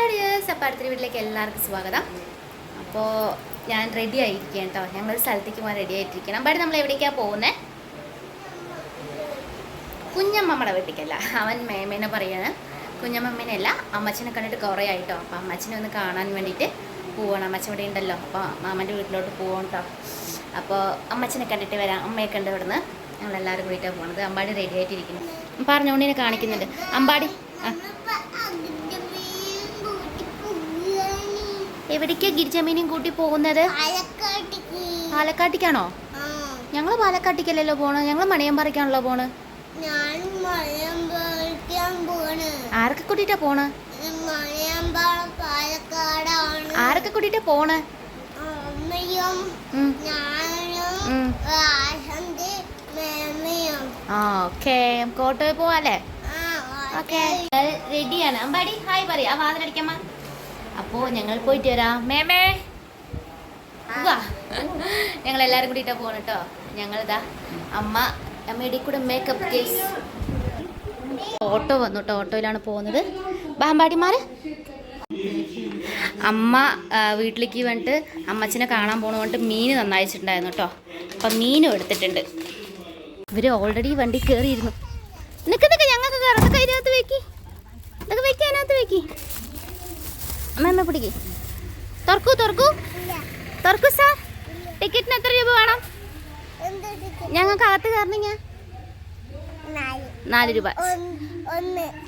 Hello dears അപ്പോൾ അടുത്തൊരു വീട്ടിലേക്ക് എല്ലാവർക്കും സ്വാഗതം. അപ്പോൾ ഞാൻ റെഡി ആയിരിക്കാം കേട്ടോ ഞങ്ങളൊരു സ്ഥലത്തേക്ക് പോകാൻ റെഡി ആയിട്ടിരിക്കണം ബട്ട് നമ്മൾ എവിടേക്കാണ് പോകുന്നത് കുഞ്ഞമ്മമ്മയുടെ വീട്ടിലേക്കല്ല. അവൻ മേമേനെ പറയാണ്. കുഞ്ഞമ്മമ്മേനല്ല അമ്മച്ചനെ കണ്ടിട്ട് കുറേ ആയിട്ടോ അപ്പോൾ അമ്മച്ചനെ ഒന്ന് കാണാൻ വേണ്ടിയിട്ട് പോവണം. അമ്മച്ചൻ ഇവിടെ ഉണ്ടല്ലോ. അപ്പോൾ മാമന്റെ വീട്ടിലോട്ട് പോകണം കേട്ടോ അപ്പോൾ അമ്മച്ചനെ കണ്ടിട്ട് വരാം. അമ്മയെ കണ്ട് ഇവിടുന്ന് ഞങ്ങളെല്ലാവരും കൂടിയിട്ടാണ് പോകുന്നത് അമ്പാടി റെഡി ആയിട്ടിരിക്കുന്നു. പറഞ്ഞുകൊണ്ടിനെ കാണിക്കുന്നുണ്ട്. അമ്പാടി ആ. എവിടേക്കാ ഗിരിജമീനും കൂട്ടി പോകുന്നത്? പാലക്കാട്ടിക്കാണോ? ഞങ്ങൾ പാലക്കാട്ടിക്കല്ലല്ലോ പോണേ. ഞങ്ങൾ മണിയമ്പാറയ്ക്കാണല്ലോ പോണ്. ആരൊക്കെ കൂട്ടിട്ടാ പോണ്? ആരൊക്കെ കൂട്ടിയിട്ടാ പോണ്? ഓക്കെ. നമുക്ക് ഓട്ടോയിൽ പോവാല്ലേ? ഓക്കെ. റെഡിയാണ് അമ്പാടി ഹായ് പറയാ. ആ വാതിലടിക്കമ്മ അപ്പോൾ ഞങ്ങൾ പോയിട്ട് വരാം. മേമേ ഞങ്ങൾ എല്ലാവരും കൂടിയിട്ടാ പോണ് കേട്ടോ ഞങ്ങളിതാ അമ്മ അമ്മയുടെ കൂടെ മേക്കപ്പ് കേസ് ഓട്ടോ വന്നു കേട്ടോ ഓട്ടോയിലാണ് പോകുന്നത്. ബാമ്പാടിമാര്. അമ്മ വീട്ടിലേക്ക് വേണ്ടിട്ട് അമ്മച്ചനെ കാണാൻ പോണ വേണ്ടിട്ട് മീൻ നന്നായിച്ചിട്ടുണ്ടായിരുന്നു കേട്ടോ അപ്പം മീനും എടുത്തിട്ടുണ്ട്. ഇവർ ഓൾറെഡി വണ്ടി കയറിയിരുന്നു നിക്ക് നിക്ക് ഞങ്ങൾക്ക് ഇതൊക്കെ അതിനകത്ത് വെക്കി. ഇതൊക്കെ വെക്കി അതിനകത്ത് വെക്കി. അമ്മ പിടിക്ക്. തുറക്കൂ തുറക്കൂ. തുറക്കൂ സാർ. ടിക്കറ്റിന് എത്ര രൂപ വേണം? ഞങ്ങൾക്ക് അകത്ത് കയറണിങ്ങ നാല്. രൂപ.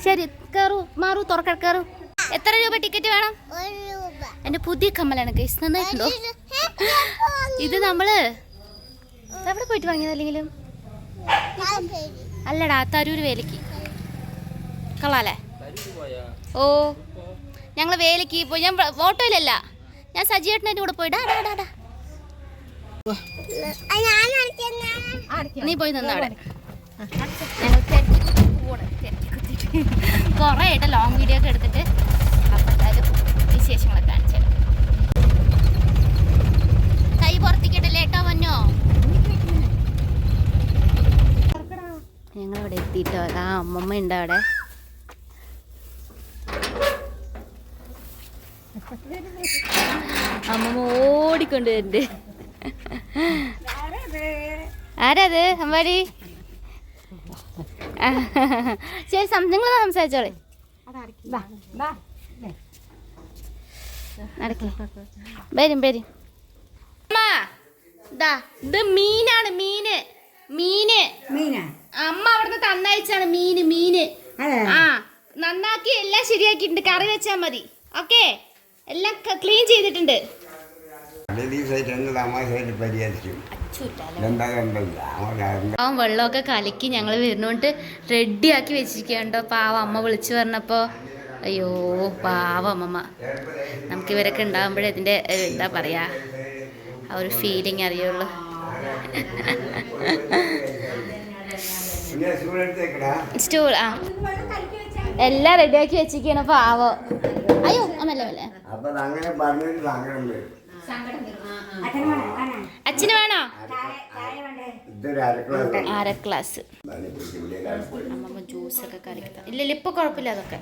ശരി കയറൂ മാറൂ തുറക്ക കയറൂ എത്ര രൂപ ടിക്കറ്റ് വേണം? എന്റെ എന്റെ പുതിയ കമ്മലാണ് കേസ് നന്നായിട്ടുണ്ടോ. ഇത് നമ്മൾ എവിടെ പോയിട്ട് വാങ്ങിയതല്ലെങ്കിലും. അല്ലടാ തരൂര് വേലയ്ക്ക്. കൊള്ളാല്ലേ? ഓ. ഞങ്ങൾ വേലയ്ക്ക് പോയി. ഞാൻ ഓട്ടോയിലല്ല. ഞാൻ സജിയേട്ടനായിട്ട് കൂടെ പോയിടാ നീ പോയി നിന്നാടെ ഞങ്ങൾ. കുറേ ആയിട്ട് ലോങ് വീഡിയോ ഒക്കെ എടുത്തിട്ട് അപ്പം എന്തായാലും വിശേഷങ്ങളൊക്കെ കാണിച്ചു തരാം. കൈ പുറത്തേക്കിട്ടല്ലേ? ഏട്ടോ വന്നോ ഞങ്ങളിവിടെ എത്തിയിട്ടോ. ആ അമ്മമ്മ ഉണ്ട് അവിടെ അമ്മമ്മ ഓടിക്കൊണ്ട് വരുന്നുണ്ട് ആരത്? അമ്പാടി. ശരി നിങ്ങൾ സംസാരിച്ചോളെ. വരും വരും. ഇത് മീനാണ് മീന്. മീന്. അമ്മ അവിടുന്ന് തന്നയച്ചാണ് മീന് മീന്. ആ നന്നാക്കി എല്ലാം ശരിയാക്കിയിട്ടുണ്ട്. കറി വെച്ചാൽ മതി. ഓക്കെ? എല്ലാം ക്ലീൻ ചെയ്തിട്ടുണ്ട്. അവൻ വെള്ളമൊക്കെ കലക്കി ഞങ്ങൾ വരുന്നോണ്ട് റെഡിയാക്കി വെച്ചിരിക്കണ്ടോ പാവം അമ്മ വിളിച്ചു പറഞ്ഞപ്പോൾ അയ്യോ പാവം അമ്മമ്മ. നമുക്ക് ഇവരൊക്കെ ഉണ്ടാകുമ്പോഴേ ഇതിന്റെ ഒരു എന്താ പറയുക ആ ഒരു ഫീലിംഗ് അറിയുള്ളൂ. സ്റ്റൂൾ ആ. എല്ലാം റെഡിയാക്കി വെച്ചിരിക്കണം പാവം. അയ്യോ അമ്മല്ലേ അല്ലേ അച്ഛന് വേണോ? അര ക്ലാസ് അമ്മമ്മ ജ്യൂസൊക്കെ കലക്കി ഇല്ല ഇല്ല ഇപ്പൊ കുഴപ്പമില്ല അതൊക്കെ.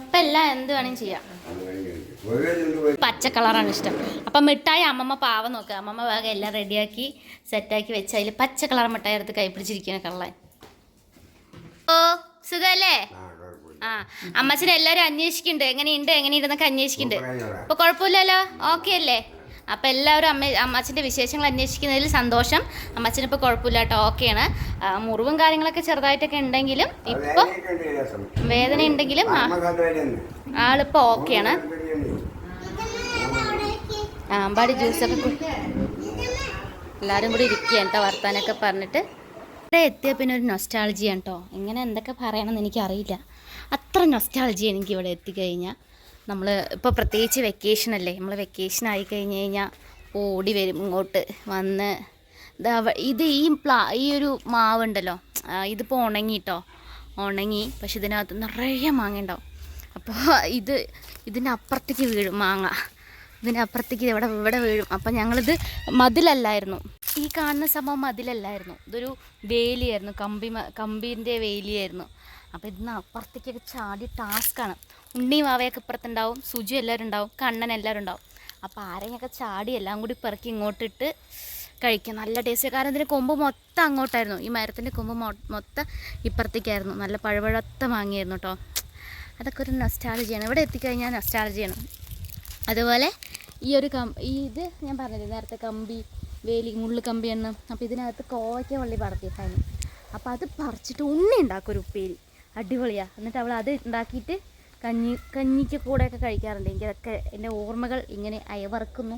ഇപ്പൊ എല്ലാം എന്ത് ചെയ്യാം. പച്ച കളറാണ് ഇഷ്ടം. അപ്പൊ മിഠായി അമ്മമ്മ പാവം നോക്കുക അമ്മമ്മ വേഗം എല്ലാം റെഡിയാക്കി സെറ്റാക്കി വെച്ച് അതിൽ പച്ച കളർ മിഠായി എടുത്ത് കൈ പിടിച്ചിരിക്കുന്ന കള്ളൻ. ഓ സുഖല്ലേ? ആ അമ്മച്ചൻ എല്ലാരും അന്വേഷിക്കുന്നുണ്ട് എങ്ങനെയുണ്ട്? എങ്ങനെയുണ്ടെന്നൊക്കെ അന്വേഷിക്കുന്നുണ്ട് ഇപ്പൊ കുഴപ്പമില്ലല്ലോ? ഓക്കെ അല്ലേ? അപ്പം എല്ലാവരും അമ്മ അമ്മച്ചന്റെ വിശേഷങ്ങൾ അന്വേഷിക്കുന്നതിൽ സന്തോഷം. അമ്മച്ചന് ഇപ്പോൾ കുഴപ്പമില്ല കേട്ടോ ഓക്കെയാണ് മുറിവും കാര്യങ്ങളൊക്കെ ചെറുതായിട്ടൊക്കെ ഉണ്ടെങ്കിലും രസം. വേദന ഉണ്ടെങ്കിലും ആളിപ്പോ. ആളിപ്പോൾ ഓക്കെയാണ് ആമ്പാടി ജ്യൂസൊക്കെ എല്ലാരും എല്ലാവരും കൂടി ഇരിക്കുകയാണ് കേട്ടോ വർത്താനൊക്കെ പറഞ്ഞിട്ട്. ഇവിടെ എത്തിയ പിന്നെ ഒരു നൊസ്റ്റാളജിയാണ് കേട്ടോ എങ്ങനെ എന്തൊക്കെ പറയണമെന്ന് എനിക്കറിയില്ല. അത്ര നൊസ്റ്റാളജി എനിക്ക് ഇവിടെ എത്തിക്കഴിഞ്ഞാൽ നമ്മൾ ഇപ്പോൾ പ്രത്യേകിച്ച് വെക്കേഷൻ അല്ലേ? നമ്മൾ വെക്കേഷൻ ആയി കഴിഞ്ഞ് കഴിഞ്ഞാൽ ഓടി വരും ഇങ്ങോട്ട് വന്ന്. ഇത് ഈ പ്ലാ ഈ ഒരു മാവുണ്ടല്ലോ. ഇതിപ്പോൾ ഉണങ്ങിട്ടോ. ഉണങ്ങി പക്ഷെ ഇതിനകത്ത് നിറയെ മാങ്ങ ഉണ്ടാവും. അപ്പോൾ ഇത് ഇതിനപ്പുറത്തേക്ക് വീഴും മാങ്ങ. ഇതിനപ്പുറത്തേക്ക് ഇവിടെ ഇവിടെ വീഴും. അപ്പോൾ ഞങ്ങളിത് മതിലല്ലായിരുന്നു. ഈ കാണുന്ന സംഭവം മതിലല്ലായിരുന്നു ഇതൊരു വേലിയായിരുന്നു. കമ്പി കമ്പിന്റെ വേലിയായിരുന്നു. അപ്പോൾ ഇതിന്ന് അപ്പുറത്തേക്കൊക്കെ ചാടി ടാസ്ക്കാണ് ഉണ്ണിയും വാവയൊക്കെ ഇപ്പുറത്തുണ്ടാവും. സുജു എല്ലാവരും ഉണ്ടാവും. കണ്ണൻ എല്ലാവരും ഉണ്ടാവും. അപ്പോൾ ആരെയൊക്കെ ചാടി എല്ലാം കൂടി പെറുക്കി ഇങ്ങോട്ടിട്ട് കഴിക്കാം. നല്ല ടേസ്റ്റ് കാരണം ഇതിന്റെ കൊമ്പ് മൊത്തം അങ്ങോട്ടായിരുന്നു. ഈ മരത്തിന്റെ കൊമ്പ് മൊത്തം ഇപ്പുറത്തേക്കായിരുന്നു. നല്ല പഴപഴത്ത മാങ്ങിയായിരുന്നു കേട്ടോ അതൊക്കെ ഒരു നൊസ്റ്റാളജിയാണ് ഇവിടെ എത്തിക്കഴിഞ്ഞാൽ നൊസ്റ്റാളജിയാണ് അതുപോലെ ഈ ഒരു കം ഈ ഇത് ഞാൻ പറഞ്ഞില്ലേ നേരത്തെ കമ്പി വേലി മുള്ളു കമ്പിയെന്ന് അപ്പോൾ ഇതിനകത്ത് കോവയ്ക്ക വള്ളി പറത്തിയിട്ടാണ് അപ്പോൾ അത് പറിച്ചിട്ട് ഉണ്ണി ഉണ്ടാക്കും ഒരു ഉപ്പേരി. അടിപൊളിയാണ് എന്നിട്ട് അവൾ അത് ഉണ്ടാക്കിയിട്ട് കഞ്ഞി കഞ്ഞിക്ക് കൂടെയൊക്കെ കഴിക്കാറുണ്ട്. എനിക്കതൊക്കെ എന്റെ ഓർമ്മകൾ ഇങ്ങനെ അയവറക്കുന്നു.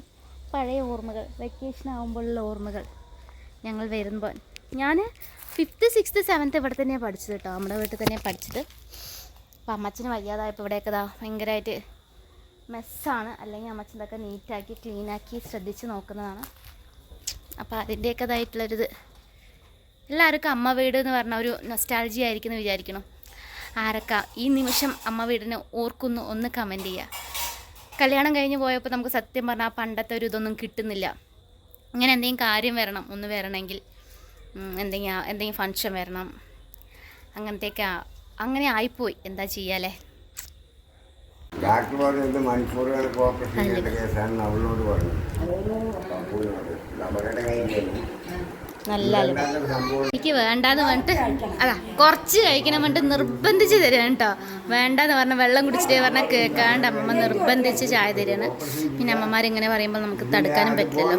പഴയ ഓർമ്മകൾ വെക്കേഷൻ ആകുമ്പോഴുള്ള ഓർമ്മകൾ ഞങ്ങൾ വരുമ്പോൾ ഞാൻ ഫിഫ്ത്ത് സിക്സ്ത്ത് സെവൻത്ത് ഇവിടെ തന്നെയാണ് പഠിച്ചത് കേട്ടോ നമ്മുടെ വീട്ടിൽ തന്നെയാണ് പഠിച്ചത്. അപ്പോൾ അമ്മച്ചന് വയ്യാതായപ്പോൾ ഇവിടെയൊക്കെ ഇതാ ഭയങ്കരമായിട്ട് മെസ്സാണ് അല്ലെങ്കിൽ അമ്മച്ചതൊക്കെ നീറ്റാക്കി ക്ലീനാക്കി ശ്രദ്ധിച്ച് നോക്കുന്നതാണ്. അപ്പോൾ അതിന്റെയൊക്കെ ഇതായിട്ടുള്ളൊരിത് എല്ലാവർക്കും അമ്മ വീട് എന്ന് പറഞ്ഞ ഒരു നൊസ്റ്റാൾജി ആയിരിക്കും എന്ന് വിചാരിക്കണം. ആരൊക്കെ ഈ നിമിഷം അമ്മ വീടിനെ ഓർക്കുന്നു ഒന്ന് കമന്റ് ചെയ്യുക കല്യാണം കഴിഞ്ഞ് പോയപ്പോൾ നമുക്ക് സത്യം പറഞ്ഞാൽ പണ്ടത്തെ ഒരു ഇതൊന്നും കിട്ടുന്നില്ല. ഇങ്ങനെ എന്തെങ്കിലും കാര്യം വരണം ഒന്ന് വരണമെങ്കിൽ. എന്തെങ്കിലും എന്തെങ്കിലും ഫങ്ഷൻ വരണം. അങ്ങനത്തെയൊക്കെ അങ്ങനെ ആയിപ്പോയി. എന്താ ചെയ്യാല്ലേ ഡാക്ടർ പറഞ്ഞത് മണിക്കൂറുകൾ കണക്ക് ഓപ്പറേഷൻ ചെയ്യേണ്ട കേസാണെന്ന് അവളോട് പറഞ്ഞു. പപ്പുവിനോട് അവരുടെ കയ്യിലായിരുന്നു നല്ല അലുവ ഇതെന്താണ് സംഭവം? എനിക്ക് വേണ്ടാന്ന് പറഞ്ഞിട്ട് അതാ കുറച്ച് കഴിക്കണം പറഞ്ഞിട്ട് നിർബന്ധിച്ച് തരാണ് കേട്ടോ. വേണ്ടാന്ന് പറഞ്ഞ വെള്ളം കുടിച്ചിട്ട് പറഞ്ഞാൽ കേൾക്കാണ്ട് അമ്മമ്മ നിർബന്ധിച്ച് ചായ തരാണ്. പിന്നെ അമ്മമാരിങ്ങനെ പറയുമ്പോൾ നമുക്ക് തടുക്കാനും പറ്റില്ലല്ലോ.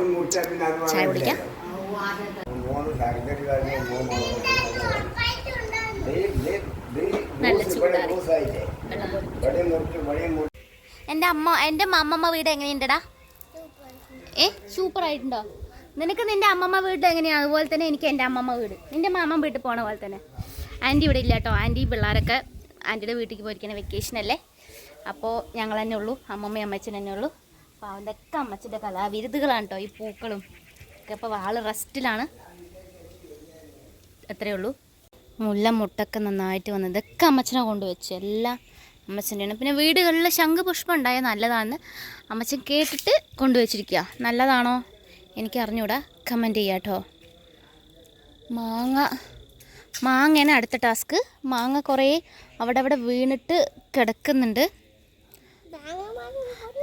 ചായ കുടിക്കാം. നല്ല ചൂടാറി. എന്റെ അമ്മ എന്റെ അമ്മമ്മ വീട് എങ്ങനെയുണ്ടടാ? ഏ സൂപ്പർ ആയിട്ടുണ്ടോ നിനക്ക് നിന്റെ അമ്മമ്മ വീട് എങ്ങനെയാണ് അതുപോലെ തന്നെ എനിക്ക് എന്റെ അമ്മമ്മ വീട്. നിന്റെ മാമൻ വീട്ടിൽ പോണ പോലെ തന്നെ. ആന്റി ഇവിടെ ഇല്ല കേട്ടോ. ആന്റി പിള്ളേരൊക്കെ ആന്റിയുടെ വീട്ടിലേക്ക് പോയിരിക്കുന്ന വെക്കേഷൻ അല്ലേ? അപ്പോൾ ഞങ്ങൾ തന്നെ ഉള്ളൂ. അമ്മമ്മയും അമ്മച്ചൻ തന്നെ ഉള്ളൂ. അപ്പോൾ അവന്റെ ഒക്കെ അമ്മച്ചിന്റെ കലാവിരുതുകളാണ് കേട്ടോ. ഈ പൂക്കളും ഒക്കെ അപ്പോൾ ആൾ റെസ്റ്റിലാണ് അത്രയേ ഉള്ളൂ. മുല്ല മുട്ടൊക്കെ നന്നായിട്ട് വന്നത് ഇതൊക്കെ അമ്മച്ചനെ കൊണ്ട് വെച്ച് എല്ലാം അമ്മച്ചന്റെയാണ്. പിന്നെ വീടുകളിൽ ശംഖുപുഷ്പം ഉണ്ടായ നല്ലതാണ് അമ്മച്ചൻ കേട്ടിട്ട് കൊണ്ടുവച്ചിരിക്കുക നല്ലതാണോ? എനിക്ക് അറിഞ്ഞൂടാ. കമന്റ് ചെയ്യാം കേട്ടോ. മാങ്ങ മാങ്ങയാണ് അടുത്ത ടാസ്ക്. മാങ്ങ കുറേ അവിടെ അവിടെ വീണിട്ട് കിടക്കുന്നുണ്ട്.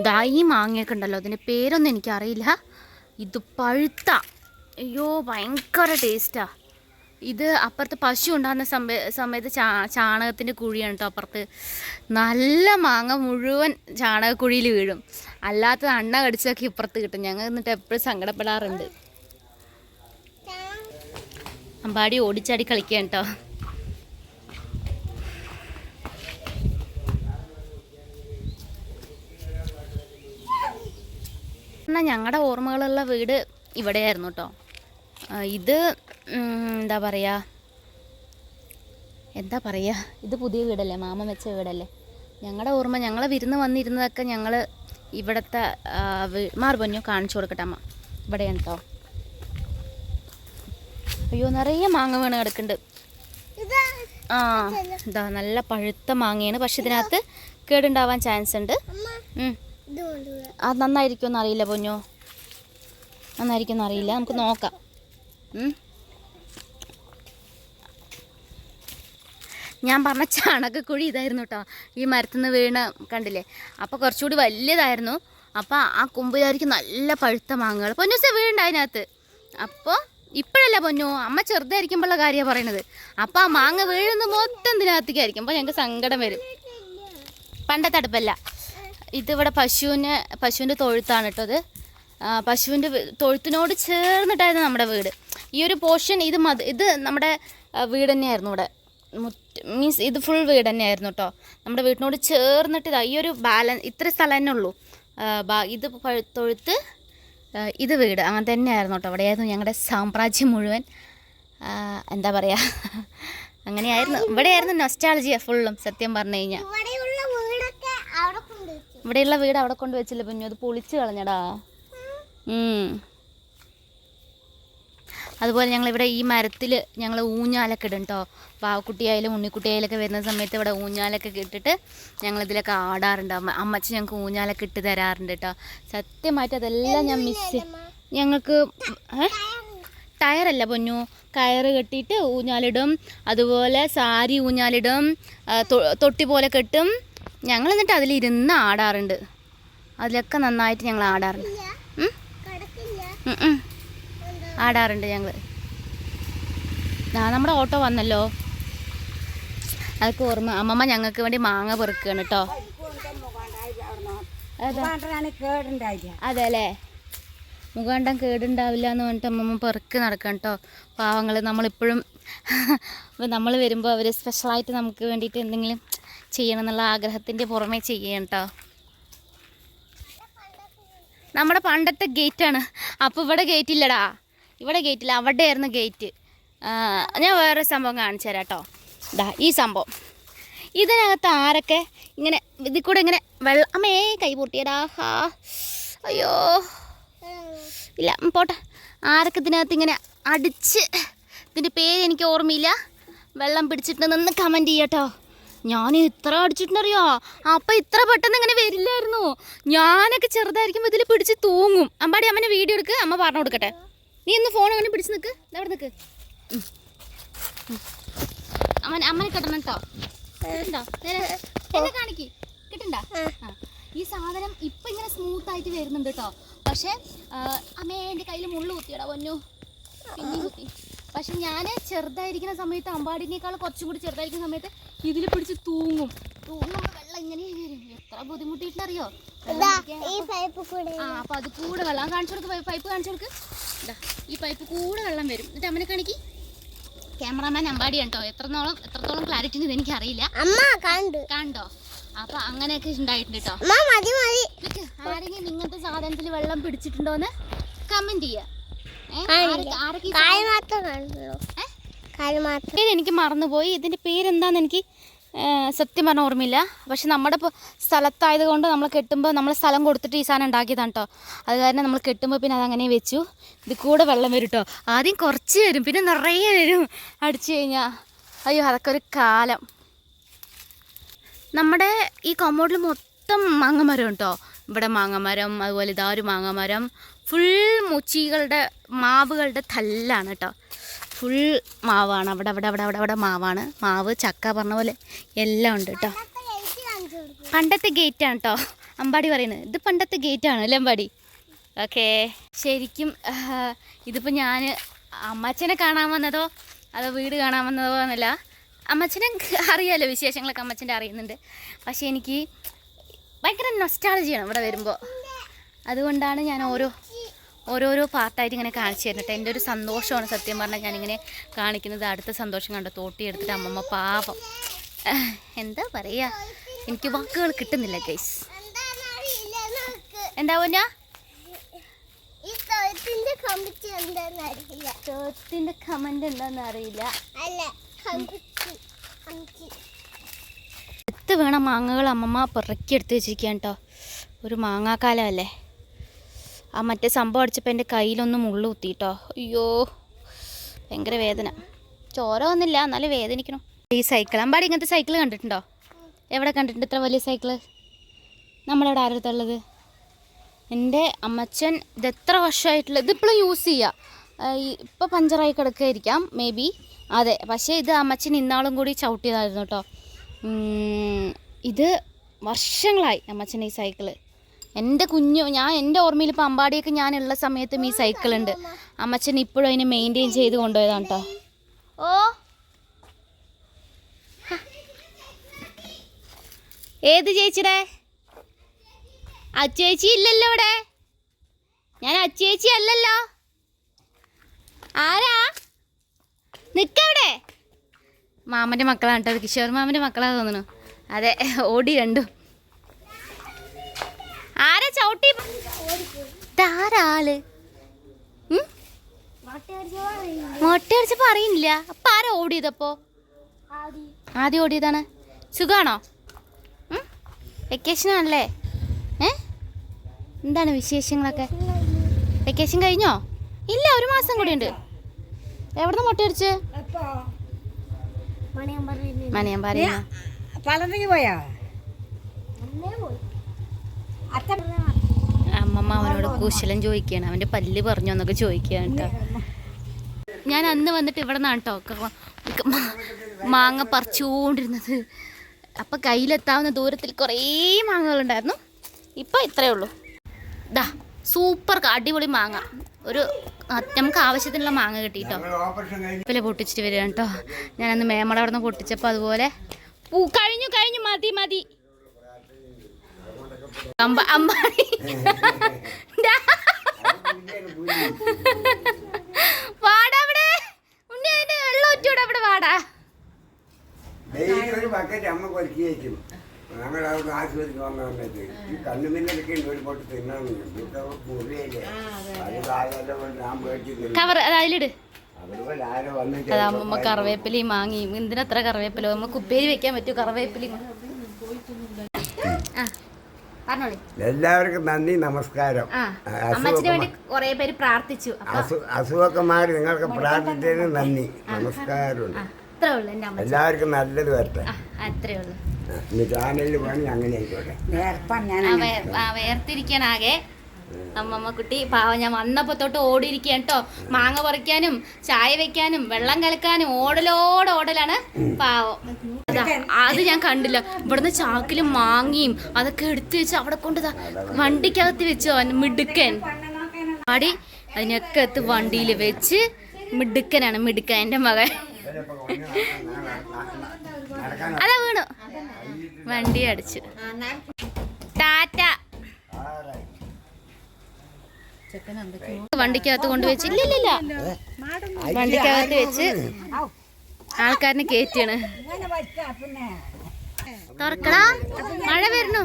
ദാ ഈ മാങ്ങയൊക്കെ ഉണ്ടല്ലോ. അതിന്റെ പേരൊന്നും എനിക്കറിയില്ല. ഇത് പഴുത്ത. അയ്യോ ഭയങ്കര ടേസ്റ്റാ. ഇത് അപ്പുറത്ത് പശു ഉണ്ടാകുന്ന സമയ സമയത്ത് ചാ ചാണകത്തിന്റെ കുഴിയാണ് കേട്ടോ അപ്പുറത്ത്. നല്ല മാങ്ങ മുഴുവൻ ചാണകക്കുഴിയിൽ വീഴും. അല്ലാത്ത അണ്ണ കടിച്ചൊക്കെ ഇപ്പുറത്ത് കിട്ടും. ഞങ്ങൾ എന്നിട്ട് എപ്പോഴും സങ്കടപ്പെടാറുണ്ട്. അമ്പാടി ഓടിച്ചാടി കളിക്കാൻ കേട്ടോ എന്നാൽ ഞങ്ങളുടെ ഓർമ്മകളുള്ള വീട് ഇവിടെയായിരുന്നു കേട്ടോ ഇത് എന്താ പറയുക എന്താ പറയുക ഇത് പുതിയ വീടല്ലേ? മാമ വെച്ച വീടല്ലേ? ഞങ്ങളുടെ ഓർമ്മ ഞങ്ങളെ വിരുന്ന് വന്നിരുന്നതൊക്കെ ഞങ്ങൾ ഇവിടുത്തെ മാറി കാണിച്ചു കൊടുക്കട്ടെ അമ്മ. ഇവിടെയാണ് കേട്ടോ അയ്യോ നിറയെ മാങ്ങ വീണ് കിടക്കുന്നുണ്ട് ആ ഇതാ നല്ല പഴുത്ത മാങ്ങയാണ്. പക്ഷെ ഇതിനകത്ത് കേടുണ്ടാവാൻ ചാൻസ് ഉണ്ട്. അത് നന്നായിരിക്കുമെന്ന് അറിയില്ല പൊന്നോ? നന്നായിരിക്കുമെന്ന് അറിയില്ല. നമുക്ക് നോക്കാം. ഞാൻ പറഞ്ഞ ചാണകക്കുഴി ഇതായിരുന്നു കേട്ടോ ഈ മരത്തുനിന്ന് വീണ കണ്ടില്ലേ? അപ്പോൾ കുറച്ചുകൂടി വലിയതായിരുന്നു അപ്പോൾ ആ കുമ്പിലായിരിക്കും നല്ല പഴുത്ത മാങ്ങകൾ പൊന്നൂസ വീഴുണ്ട് അതിനകത്ത്. അപ്പോൾ ഇപ്പോഴല്ല പൊന്നു? അമ്മ ചെറുതായിരിക്കുമ്പോഴുള്ള കാര്യമാണ് പറയണത്. അപ്പോൾ ആ മാങ്ങ വീഴുന്ന മൊത്തം ഇതിനകത്തേക്കായിരിക്കും. അപ്പോൾ ഞങ്ങൾക്ക് സങ്കടം വരും. പണ്ടത്തെ അടുപ്പല്ല ഇതിവിടെ പശുവിന് പശുവിന്റെ തൊഴുത്താണ് കേട്ടോ അത് പശുവിന്റെ തൊഴുത്തിനോട് ചേർന്നിട്ടായിരുന്നു നമ്മുടെ വീട്. ഈ ഒരു പോർഷൻ ഇത് മത് ഇത് നമ്മുടെ വീട് തന്നെയായിരുന്നു ഇവിടെ. മീൻസ് ഇത് ഫുൾ വീട് തന്നെയായിരുന്നു കേട്ടോ നമ്മുടെ വീട്ടിനോട് ചേർന്നിട്ട് ഇതാ ഈ ഒരു ബാലൻസ് ഇത്ര സ്ഥലം തന്നെ ഉള്ളൂ. ഇത് തൊഴുത്ത് ഇത് വീട്. അങ്ങനെ തന്നെയായിരുന്നു കേട്ടോ അവിടെയായിരുന്നു ഞങ്ങളുടെ സാമ്രാജ്യം മുഴുവൻ. എന്താ പറയുക അങ്ങനെയായിരുന്നു. ഇവിടെയായിരുന്നു നൊസ്റ്റാളജിയ ഫുള്ളും സത്യം പറഞ്ഞു കഴിഞ്ഞാൽ ഇവിടെയുള്ള വീട് അവിടെ കൊണ്ട് വെച്ചില്ല പൊന്നു അത് പൊളിച്ച് കളഞ്ഞടാ ഉം. അതുപോലെ ഞങ്ങളിവിടെ ഈ മരത്തിൽ ഞങ്ങൾ ഊഞ്ഞാലൊക്കെ ഇടും കേട്ടോ പാവക്കുട്ടിയായാലും ഉണ്ണിക്കുട്ടിയായാലൊക്കെ വരുന്ന സമയത്ത് ഇവിടെ ഊഞ്ഞാലൊക്കെ ഇട്ടിട്ട് ഞങ്ങളിതിലൊക്കെ ആടാറുണ്ട്. അമ്മ അമ്മച്ചി ഞങ്ങൾക്ക് ഊഞ്ഞാലൊക്കെ ഇട്ട് തരാറുണ്ട് കേട്ടോ സത്യമായിട്ട് അതെല്ലാം ഞാൻ മിസ് ഞങ്ങൾക്ക് ടയറല്ല പൊന്നു. കയറ് കെട്ടിയിട്ട് ഊഞ്ഞാലിടും. അതുപോലെ സാരി ഊഞ്ഞാലിടും. തൊട്ടി പോലെ കെട്ടും ഞങ്ങൾ എന്നിട്ട് അതിലിരുന്ന് ആടാറുണ്ട്. അതിലൊക്കെ നന്നായിട്ട് ഞങ്ങൾ ആടാറുണ്ട്. ആടാറുണ്ട് ഞങ്ങൾ ആ നമ്മുടെ ഓട്ടോ വന്നല്ലോ. അതൊക്കെ ഓർമ്മ അമ്മമ്മ ഞങ്ങൾക്ക് വേണ്ടി മാങ്ങ പെറുക്കുകയാണ് കേട്ടോ അതെ അല്ലേ മുഖാണ്ടം കേടുണ്ടാവില്ല എന്ന് പറഞ്ഞിട്ട് അമ്മമ്മ പെറുക്ക് നടക്കണം കേട്ടോ പാവങ്ങൾ നമ്മളിപ്പോഴും നമ്മൾ വരുമ്പോൾ അവർ സ്പെഷ്യലായിട്ട് നമുക്ക് വേണ്ടിയിട്ട് എന്തെങ്കിലും ചെയ്യണം എന്നുള്ള ആഗ്രഹത്തിന്റെ പുറമേ ചെയ്യണം കേട്ടോ നമ്മുടെ പണ്ടത്തെ ഗേറ്റാണ് അപ്പോൾ ഇവിടെ ഗേറ്റ് ഇല്ലടാ. ഇവിടെ ഗേറ്റ് ഇല്ല അവിടെ ആയിരുന്നു ഗേറ്റ് ഞാൻ വേറെ സംഭവം കാണിച്ചു തരാം കേട്ടോ ഇതാ ഈ സംഭവം. ഇതിനകത്ത് ആരൊക്കെ ഇങ്ങനെ ഇതിൽ കൂടെ ഇങ്ങനെ വെള്ളം അമ്മേ കൈ പൊട്ടിയടാ. ഹാ. അയ്യോ. ഇല്ല പോട്ടെ. ആരൊക്കെ ഇതിനകത്ത് ഇങ്ങനെ അടിച്ച് ഇതിന്റെ പേര് എനിക്ക് ഓർമ്മയില്ല. വെള്ളം പിടിച്ചിട്ടുണ്ടെന്ന് കമന്റ് ചെയ്യട്ടോ ഞാൻ ഇത്ര അടിച്ചിട്ടുണ്ടറിയോ? അപ്പം ഇത്ര പെട്ടെന്ന് ഇങ്ങനെ വരില്ലായിരുന്നു. ഞാനൊക്കെ ചെറുതായിരിക്കുമ്പോൾ ഇതിൽ പിടിച്ച് തൂങ്ങും. അമ്പാടി അമ്മനെ വീഡിയോ എടുക്കുക അമ്മ പറഞ്ഞു കൊടുക്കട്ടെ. നീ ഒന്ന് ഫോൺ അങ്ങനെ പിടിച്ച് നിൽക്ക് അവിടെ നിൽക്ക്. ഉം. അമ്മനെ കിട്ടണം കേട്ടോ കിട്ടണ്ടോ എന്നെ കാണിക്ക്. കിട്ടണ്ട. ഈ സാധനം ഇപ്പൊ ഇങ്ങനെ സ്മൂത്ത് ആയിട്ട് വരുന്നുണ്ട് കേട്ടോ പക്ഷെ അമ്മേ എന്റെ കയ്യിൽ മുള്ളു കുത്തിയടാ പൊന്നു. പിന്നെ കുത്തി. പക്ഷെ ഞാൻ ചെറുതായിരിക്കുന്ന സമയത്ത് അമ്പാടിനേക്കാൾ കുറച്ചും കൂടി ചെറുതായിരിക്കുന്ന സമയത്ത് ഇതിൽ പിടിച്ച് തൂങ്ങും. തൂങ്ങുമ്പോൾ വെള്ളം ഇങ്ങനെ വരും. എത്ര ബുദ്ധിമുട്ടിയിട്ടറിയോ ആ അപ്പൊ അത് കൂടെ വെള്ളം. കാണിച്ചു കൊടുക്ക് പൈപ്പ് കാണിച്ചു കൊടുക്ക്. ഇതാ ഈ പൈപ്പ് കൂടെ വെള്ളം വരും. എന്നിട്ട് അമ്മനെ കാണിക്ക്. ക്യാമറാമാൻ അമ്പാടിയാണ് കേട്ടോ എത്രത്തോളം എത്രത്തോളം ക്ലാരിറ്റി ഉണ്ട് എനിക്ക് അറിയില്ല അമ്മ കണ്ടു. കണ്ടോ? അപ്പൊ അങ്ങനെയൊക്കെ ഉണ്ടായിട്ടുണ്ട് കേട്ടോ അമ്മ മതി മതി. ആരെങ്കിലും ഇങ്ങനത്തെ സാധനത്തിൽ വെള്ളം പിടിച്ചിട്ടുണ്ടോന്ന് കമന്റ് ചെയ്യാ. എനിക്ക് മറന്നുപോയി. ഇതിന്റെ പേരെന്താന്ന് എനിക്ക് സത്യം പറഞ്ഞ ഓർമ്മയില്ല. പക്ഷെ നമ്മുടെ ഇപ്പോൾ സ്ഥലത്തായത് കൊണ്ട് നമ്മൾ കെട്ടുമ്പോൾ നമ്മൾ സ്ഥലം കൊടുത്തിട്ട് ഈ സാധനം ഉണ്ടാക്കിയതാണ് കേട്ടോ അത് കാരണം നമ്മൾ കെട്ടുമ്പോൾ പിന്നെ അതങ്ങനെ വെച്ചു. ഇത് കൂടെ വെള്ളം വരും കേട്ടോ ആദ്യം കുറച്ച് വരും പിന്നെ നിറയെ വരും. അടിച്ചു കഴിഞ്ഞാൽ അയ്യോ അതൊക്കെ ഒരു കാലം. നമ്മുടെ ഈ കോമ്പൗണ്ടിൽ മൊത്തം മാങ്ങമരം കേട്ടോ ഇവിടെ മാങ്ങമരം അതുപോലെ ഇതാ ഒരു മാങ്ങമരം. ഫുൾ മുച്ചികളുടെ മാവുകളുടെ തല്ലാണ് കേട്ടോ ഫുൾ മാവാണ്. അവിടെ അവിടെ അവിടെ അവിടെ അവിടെ മാവാണ്. മാവ് ചക്ക പറഞ്ഞ പോലെ എല്ലാം ഉണ്ട് കേട്ടോ പണ്ടത്തെ ഗേറ്റാണ് കേട്ടോ അമ്പാടി പറയുന്നത്. ഇത് പണ്ടത്തെ ഗേറ്റാണ് അല്ലേ അമ്പാടി? ഓക്കേ ശരിക്കും ഇതിപ്പോൾ ഞാൻ അമ്മച്ചനെ കാണാൻ വന്നതോ അതോ വീട് കാണാൻ വന്നതോ എന്നല്ല. അമ്മച്ചനെ അറിയാമല്ലോ വിശേഷങ്ങളൊക്കെ അമ്മച്ചന്റെ അറിയുന്നുണ്ട്. പക്ഷേ എനിക്ക് ഭയങ്കര നൊസ്റ്റാളജിയാണ് ഇവിടെ വരുമ്പോൾ അതുകൊണ്ടാണ് ഞാൻ ഓരോ ഓരോരോ പാർട്ടായിട്ട് ഇങ്ങനെ കാണിച്ചു തരുന്നുണ്ട്. എന്റെ ഒരു സന്തോഷമാണ് സത്യം പറഞ്ഞാൽ ഞാനിങ്ങനെ കാണിക്കുന്നത്. അടുത്ത സന്തോഷം കണ്ടു? തോട്ടി എടുത്തിട്ട് അമ്മമ്മ പാപം എന്താ പറയുക എനിക്ക് വാക്കുകൾ കിട്ടുന്നില്ല ഗൈസ് എന്താ പൊന്നാ? ഈ കമന്റ് എന്താന്ന് അറിയില്ല. കമന്റ് അറിയില്ല. അല്ല എത്ത് വേണം മാങ്ങകൾ അമ്മമ്മ പിറക്കി എടുത്ത് വെച്ചിരിക്കാൻ കേട്ടോ. ഒരു മാങ്ങാക്കാലമല്ലേ ആ മറ്റേ സംഭവം അടിച്ചപ്പോൾ എന്റെ കയ്യിലൊന്ന് മുള്ളു കുത്തിയിട്ടോ അയ്യോ ഭയങ്കര വേദന. ചോര വന്നില്ല എന്നാലും വേദനിക്കണം. ഈ സൈക്കിൾ അമ്പാടി ഇങ്ങനത്തെ സൈക്കിൾ കണ്ടിട്ടുണ്ടോ? എവിടെ കണ്ടിട്ടുണ്ട് ഇത്ര വലിയ സൈക്കിൾ നമ്മളവിടെ ആരുടെ എന്റെ അമ്മച്ചൻ ഇത് എത്ര വർഷമായിട്ടുള്ള ഇതിപ്പോഴും യൂസ് ചെയ്യുക ഇപ്പോൾ പഞ്ചറായി കിടക്കുകയായിരിക്കാം മേ ബി അതെ പക്ഷേ ഇത് അമ്മച്ചൻ ഇന്നാളും കൂടി ചവിട്ടിയതായിരുന്നു കേട്ടോ. ഇത് വർഷങ്ങളായി അമ്മച്ചൻ ഈ സൈക്കിൾ എന്റെ കുഞ്ഞു ഞാൻ എന്റെ ഓർമ്മയിൽ ഇപ്പോൾ അമ്പാടിയൊക്കെ ഉള്ള സമയത്തും ഈ സൈക്കിൾ ഉണ്ട് അമ്മച്ചൻ ഇപ്പോഴും അതിനെ മെയിന്റെയിൻ ചെയ്ത് കൊണ്ടുപോയതാണ് കേട്ടോ ഓ. ഏത് ചേച്ചിയുടെ അച്ചേച്ചി ഇല്ലല്ലോ ഇവിടെ. ഞാൻ അച്ചേച്ചി അല്ലല്ലോ. ആരാ? നിക്കവിടെ. മാമന്റെ മക്കളാണ് കേട്ടോ കിഷോർ മാമന്റെ മക്കളാണ് തോന്നുന്നു. അതെ ഓടി രണ്ടും ആരാ ചവിട്ടി? ഉം? മൊട്ടയടിച്ചപ്പോ അറിയില്ല. അപ്പൊ ആരാ ഓടിയതപ്പോ ആദ്യം ഓടിയതാണ്. സുഖാണോ? വെക്കേഷൻ ആണല്ലേ? ഏ? എന്താണ് വിശേഷങ്ങളൊക്കെ? വെക്കേഷൻ കഴിഞ്ഞോ? ഇല്ല ഒരു മാസം കൂടി ഉണ്ട്. എവിടുന്ന് മൊട്ടയടിച്ച് മണിയമ്പാറ പറയുന്നു പോയാ? അമ്മമ്മ അവനോട് കുശലം ചോദിക്കുകയാണ്. അവന്റെ പല്ല് പറഞ്ഞു എന്നൊക്കെ ചോദിക്കുകയാണ് കേട്ടോ. ഞാൻ അന്ന് വന്നിട്ട് ഇവിടെ നിന്നാണ് കേട്ടോ മാങ്ങ പറിച്ചുകൊണ്ടിരുന്നത്. അപ്പം കയ്യിലെത്താവുന്ന ദൂരത്തിൽ കുറേ മാങ്ങകളുണ്ടായിരുന്നു. ഇപ്പം ഇത്രയേ ഉള്ളൂ. ദാ സൂപ്പർ അടിപൊളി മാങ്ങ. ഒരു നമുക്ക് ആവശ്യത്തിനുള്ള മാങ്ങ കിട്ടി ഇപ്പം പൊട്ടിച്ചിട്ട് വരികയാണ് കേട്ടോ. ഞാനന്ന് മേമട അവിടെ നിന്ന് പൊട്ടിച്ചപ്പോൾ അതുപോലെ പൂ കഴിഞ്ഞു കഴിഞ്ഞു. മതി മതി. അമ്പ അമ്പാടി ദാ. വാടാ അവിടെ. ഉണ്ണി അതിന്റെ വെള്ളം ഒറ്റൂടെ അവിടെ വാടാ. ഒരു ബക്കറ്റ് അമ്മ കൊലുക്കി വയ്ക്കും ഞങ്ങൾ അവിടെ ആശുപത്രിക്ക് വന്ന സമയത്ത് ഈ കണ്ണുമിന്നലൊക്കെ ഒരു പൊട്ട് ഇതൊക്കെ മുറിയല്ലേ അത് കാലം കൊണ്ട് ഞാൻ പേടിച്ച് കവർ അതിലിട്. അതാ അമ്മമ്മ കറിവേപ്പിലയും മാങ്ങി. എന്തിനത്ര കറിവേപ്പില? അമ്മ കുപ്പേരി വെക്കാൻ പറ്റൂ കറിവേപ്പിലയും ആ. എല്ലാവർക്കും നന്ദി നമസ്കാരം. ആ അമ്മച്ചിന് വേണ്ടി കുറെ പേര് പ്രാർത്ഥിച്ചു. അസുഖമൊക്കെ മാറി നിങ്ങൾക്ക് പ്രാർത്ഥിച്ചതിന് നന്ദി ഉള്ളു എല്ലാവർക്കും നല്ലത് വരട്ടെ. അത്രേ ഉള്ളു ചാനലിൽ പണി അങ്ങനെ ആയിക്കോട്ടെ. നേർപ്പാണ് അമ്മമ്മ കുട്ടി പാവം ഞാൻ വന്നപ്പോ തൊട്ട് ഓടിയിരിക്കാൻ കേട്ടോ. മാങ്ങ പറിക്കാനും ചായ വെക്കാനും വെള്ളം കലക്കാനും ഓടലോട് ഓടലാണ് പാവം. അതാ, ഞാൻ കണ്ടില്ല. ഇവിടുന്ന് ചാക്കിലും മാങ്ങിയും അതൊക്കെ എടുത്തു വെച്ച് അവിടെ കൊണ്ട് ദാ വണ്ടിക്കകത്ത് വെച്ചോ മിടുക്കൻ. പാടി അതിനൊക്കെ എത്ത് വണ്ടിയിൽ വെച്ച് മിടുക്കനാണ് മിടുക്കൻ എന്റെ മകൻ. അതാ വീണു. വണ്ടി അടിച്ചു. ടാറ്റ. വണ്ടിക്കകത്ത് കൊണ്ടുവച്ച് ഇല്ലില്ല വണ്ടിക്കകത്ത് വെച്ച് ആൾക്കാരനെ കേറ്റിയാണ്. തുറക്കടാ. മഴ വരുന്നു.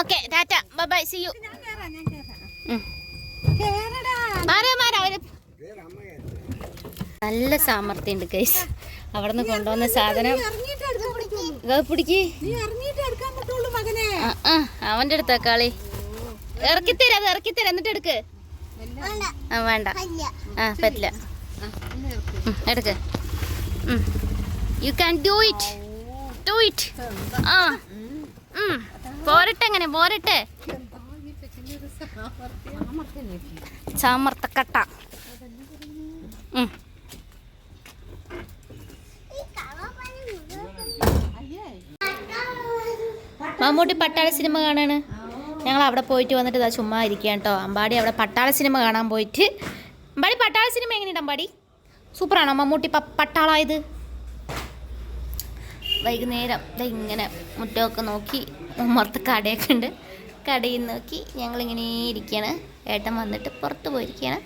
Okay tata. Bye see you. മാറാ മാറാ അവർ നല്ല സാമർത്ഥ്യം ഉണ്ട് കൈസ് അവിടെ നിന്ന് കൊണ്ടുവന്ന സാധനം പിടിക്ക്. അവന്റെ അടുത്താ കളി. ഇറക്കിത്തരാ ഇറക്കിത്തരാം. എന്നിട്ട് എടുക്ക്. ആ വേണ്ട. ആ പറ്റില്ല. എടുക്ക്. You can do it do it ആ. പോരട്ടെ അങ്ങനെ പോരട്ടെ. ചാമർത്തക്കട്ട. മമ്മൂട്ടി പട്ടാള സിനിമ കാണാണ്. ഞങ്ങൾ അവിടെ പോയിട്ട് വന്നിട്ട് ഇതാ ചുമ്മാ ഇരിക്കുക കേട്ടോ. അമ്പാടി അവിടെ പട്ടാള സിനിമ കാണാൻ പോയിട്ട്. അമ്പാടി പട്ടാള സിനിമ എങ്ങനെയുണ്ട് അമ്പാടി? സൂപ്പറാണോ മമ്മൂട്ടി? പട്ടാളായത് വൈകുന്നേരം ഇങ്ങനെ മുറ്റമൊക്കെ നോക്കി ഉമ്മർത്ത് കടയൊക്കെ ഉണ്ട്. കടയിൽ നോക്കി ഞങ്ങളിങ്ങനെ ഇരിക്കുകയാണ്. ഏട്ടൻ വന്നിട്ട് പുറത്ത് പോയിരിക്കുകയാണ്.